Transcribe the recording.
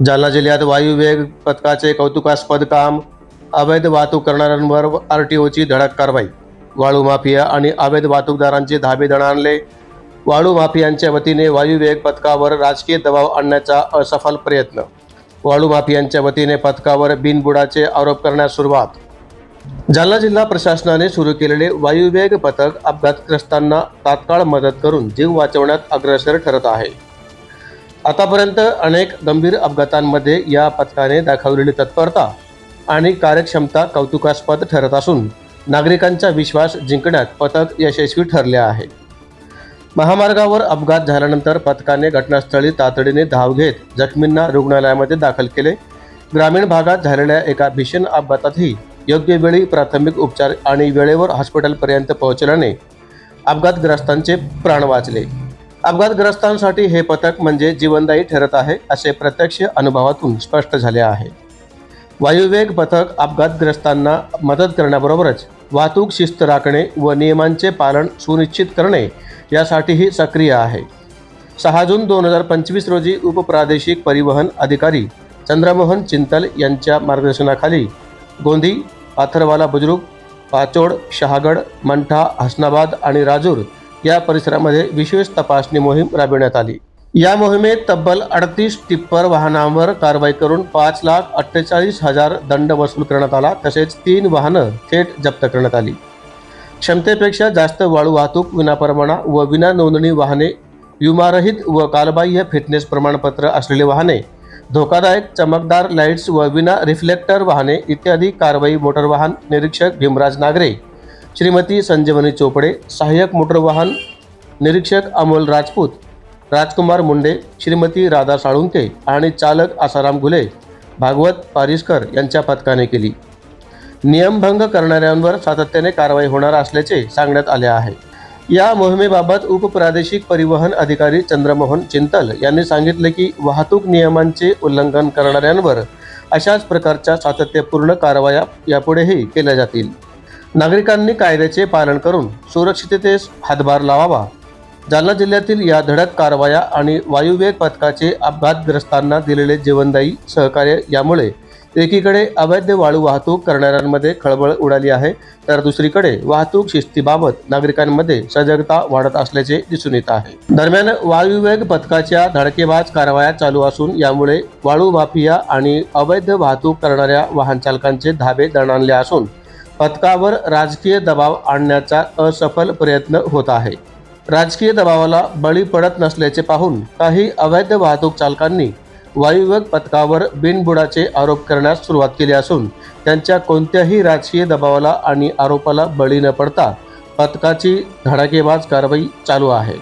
जालना जिल्ह्यात वायुवेग पथकाचे कौतुकास्पद काम अवैध वाहतूक करणाऱ्यांवर आर टी ओची धडक कारवाई वाळू माफिया आणि अवैध वाहतूकदारांचे धाबे दण आणले. वाळू माफियांच्या वतीने वायुवेग पथकावर राजकीय दबाव आणण्याचा असफल प्रयत्न. वाळू माफियांच्या वतीने पथकावर बिनबुडाचे आरोप करण्यास सुरुवात. जालना जिल्हा प्रशासनाने सुरू केलेले वायुवेग पथक अपघातग्रस्तांना तात्काळ मदत करून जीव वाचवण्यात अग्रेसर ठरत आहे. आतापर्यंत अनेक गंभीर अपघातांमध्ये या पथकाने दाखवलेली तत्परता आणि कार्यक्षमता कौतुकास्पद ठरत असून नागरिकांचा विश्वास जिंकण्यात पथक यशस्वी ठरले आहे. महामार्गावर अपघात झाल्यानंतर पथकाने घटनास्थळी तातडीने धाव घेत जखमींना रुग्णालयामध्ये दाखल केले. ग्रामीण भागात झालेल्या एका भीषण अपघातातही योग्य वेळी प्राथमिक उपचार आणि वेळेवर हॉस्पिटलपर्यंत पोहोचल्याने अपघातग्रस्तांचे प्राण वाचले. अपघातग्रस्तांसाठी हे पथक म्हणजे जीवनदायी ठरत आहे असे प्रत्यक्ष अनुभवातून स्पष्ट झाले आहे. वायुवेग पथक अपघातग्रस्तांना मदत करण्याबरोबरच वाहतूक शिस्त राखणे व नियमांचे पालन सुनिश्चित करणे यासाठीही सक्रिय आहे. सहा जून दोन हजार पंचवीस रोजी उपप्रादेशिक परिवहन अधिकारी चंद्रमोहन चिंतल यांच्या मार्गदर्शनाखाली गोंदी पाथरवाला बुजुर्ग पाचोड शहागड मंठा हसनाबाद आणि राजूर या परिसरामध्ये विशेष तपासणी मोहीम राबविण्यात आली. या मोहिमेत तब्बल अडतीस टिप्पर वाहनांवर कारवाई करून पाच लाख अठ्ठेचाळीस हजार दंड वसूल करण्यात आला तसेच तीन वाहनं थेट जप्त करण्यात आली. क्षमतेपेक्षा जास्त वाळू वाहतूक विनापरवाना व विना नोंदणी वाहने विमारहित व कालबाह्य फिटनेस प्रमाणपत्र असलेली वाहने धोकादायक चमकदार लाईट्स व विना रिफ्लेक्टर वाहने इत्यादी कारवाई मोटर वाहन निरीक्षक भीमराज नागरे श्रीमती संजीवनी चोपडे सहाय्यक मोटर वाहन निरीक्षक अमोल राजपूत राजकुमार मुंडे श्रीमती राधा साळुंके आणि चालक आसाराम घुले भागवत पारिसकर यांच्या पथकाने केली. नियमभंग करणाऱ्यांवर सातत्याने कारवाई होणार असल्याचे सांगण्यात आले आहे. या मोहिमेबाबत उपप्रादेशिक परिवहन अधिकारी चंद्रमोहन चिंतल यांनी सांगितले की वाहतूक नियमांचे उल्लंघन करणाऱ्यांवर अशाच प्रकारच्या सातत्यपूर्ण कारवाया यापुढेही केल्या जातील. नागरिकांनी कायद्याचे पालन करून सुरक्षिततेस हातभार लावावा. जालना जिल्ह्यातील या धडक कारवाया आणि वायुवेग पथकाचे अपघातग्रस्तांना दिलेले जीवनदायी सहकार्य यामुळे एकीकडे अवैध वाळू वाहतूक करणाऱ्यांमध्ये खळबळ उडाली आहे तर दुसरीकडे वाहतूक शिस्तीबाबत नागरिकांमध्ये सजगता वाढत असल्याचे दिसून येत आहे. दरम्यान वायुवेग पथकाच्या धडकेबाज कारवाया चालू असून यामुळे वाळू माफिया आणि अवैध वाहतूक करणाऱ्या वाहन चालकांचे धाबे दणाणले असून पथकावर राजकीय दबाव आणण्याचा असफल प्रयत्न होत आहे. राजकीय दबावाला बळी पडत नसल्याचे पाहून काही अवैध वाहतूक चालकांनी वायुवेग पथकावर बिनबुडाचे आरोप करण्यास सुरुवात केली असून त्यांच्या कोणत्याही राजकीय दबावाला आणि आरोपाला बळी न पडता पथकाची धडाकेबाज कारवाई चालू आहे.